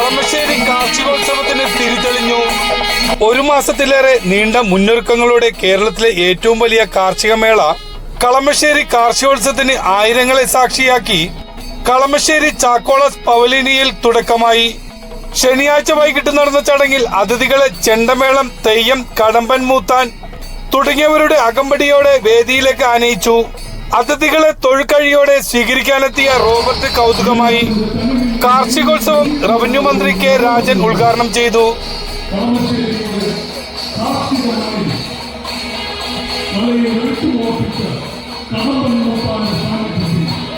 കളമശ്ശേരി കാർഷികോത്സവത്തിന് തിരിതെളിഞ്ഞു. ഒരു മാസത്തിലേറെ നീണ്ട മുന്നൊരുക്കങ്ങളോടെ കേരളത്തിലെ ഏറ്റവും വലിയ കാർഷിക മേള കളമശ്ശേരി കാർഷികോത്സവത്തിന് ആയിരങ്ങളെ സാക്ഷിയാക്കി കളമശ്ശേരി ചാക്കോളസ് പവലിനിയിൽ തുടക്കമായി. ശനിയാഴ്ച വൈകിട്ട് നടന്ന ചടങ്ങിൽ അതിഥികളെ ചെണ്ടമേളം തെയ്യം കടമ്പൻ മൂത്താൻ തുടങ്ങിയവരുടെ അകമ്പടിയോടെ വേദിയിലേക്ക് ആനയിച്ചു. അതിഥികളെ തൊഴുകഴിയോടെ സ്വീകരിക്കാനെത്തിയ റോബർട്ട് കൗതുകമായി. കാർഷികോത്സവം റവന്യൂ മന്ത്രി കെ രാജൻ ഉദ്ഘാടനം ചെയ്തു. കാർഷികോത്സവത്തിന്റെ ധന്യമായ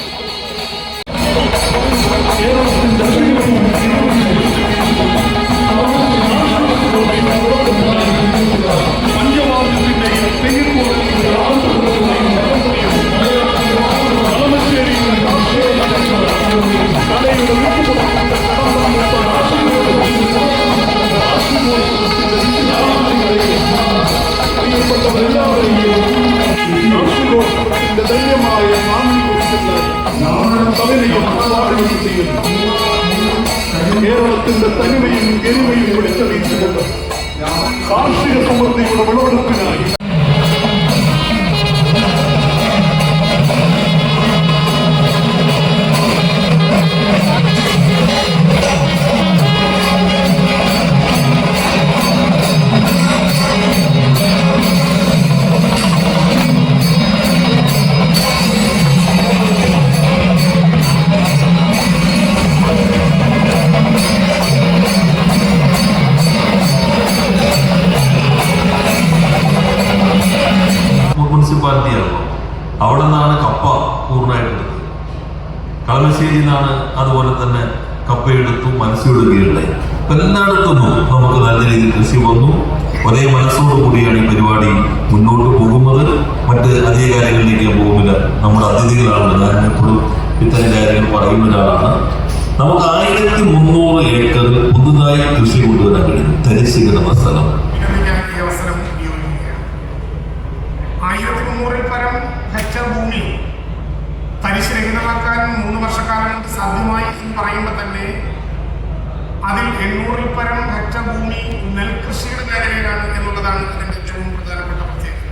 കേരളത്തിന്റെ തനിമയും ഗരിമയും വിളിച്ചറിയിച്ചുകൊണ്ട് കാർഷിക സമൃദ്ധിയുടെ വിളവെടുപ്പിനായി മുനിസിപ്പാലിറ്റിയാണ് അവിടെ നിന്നാണ് കപ്പ പൂർണമായിട്ട് കളമശ്ശേരി നിന്നാണ് അതുപോലെ തന്നെ കപ്പയെടുത്തു അപ്പൊ എല്ലായിടത്തും നമുക്ക് നല്ല രീതിയിൽ കൃഷി വന്നു. ഒരേ മനസ്സോടു കൂടിയാണ് ഈ പരിപാടി മുന്നോട്ട് പോകുന്നത്. മറ്റ് അധിക കാര്യങ്ങളിലേക്ക് പോകുന്നില്ല. നമ്മുടെ അതിഥികളാണ് ഞാൻ എപ്പോഴും ഇത്തരം കാര്യങ്ങൾ പറയുന്ന ഒരാളാണ്. നമുക്ക് ആയിരത്തി മുന്നൂറ് ആയിരത്തി മുന്നൂറിൽ പരം ഹെക്ടർ ഭൂമി തരിശുരഹിതമാക്കാൻ മൂന്ന് വർഷക്കാലം കൊണ്ട് സാധ്യമായി എന്ന് പറയുമ്പോൾ തന്നെ അതിൽ എണ്ണൂറിൽ പരം ഹെക്ടർ ഭൂമി നെൽകൃഷിയുടെ മേഖലയിലാണ് എന്നുള്ളതാണ് അതിന്റെ ഏറ്റവും പ്രധാനപ്പെട്ട പ്രത്യേകത.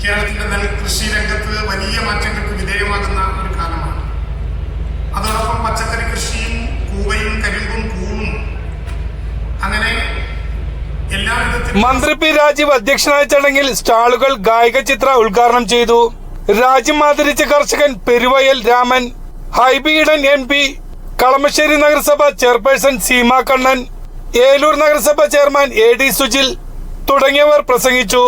കേരളത്തിന്റെ നെൽകൃഷി രംഗത്ത് വലിയ മാറ്റങ്ങൾക്ക് വിധേയമാകുന്ന മന്ത്രി പി രാജീവ് അധ്യക്ഷനായ ചടങ്ങിൽ സ്റ്റാളുകൾ ഗായിക ചിത്ര ഉദ്ഘാടനം ചെയ്തു. രാജ്യം ആദരിച്ച കർഷകൻ പെരുവയൽ രാമൻ ഹൈബി ഇടൻ എം പി കളമശ്ശേരി നഗരസഭ ചെയർപേഴ്സൺ സീമ കണ്ണൻ ഏലൂർ നഗരസഭ ചെയർമാൻ എ ഡി സുജിൽ തുടങ്ങിയവർ പ്രസംഗിച്ചു.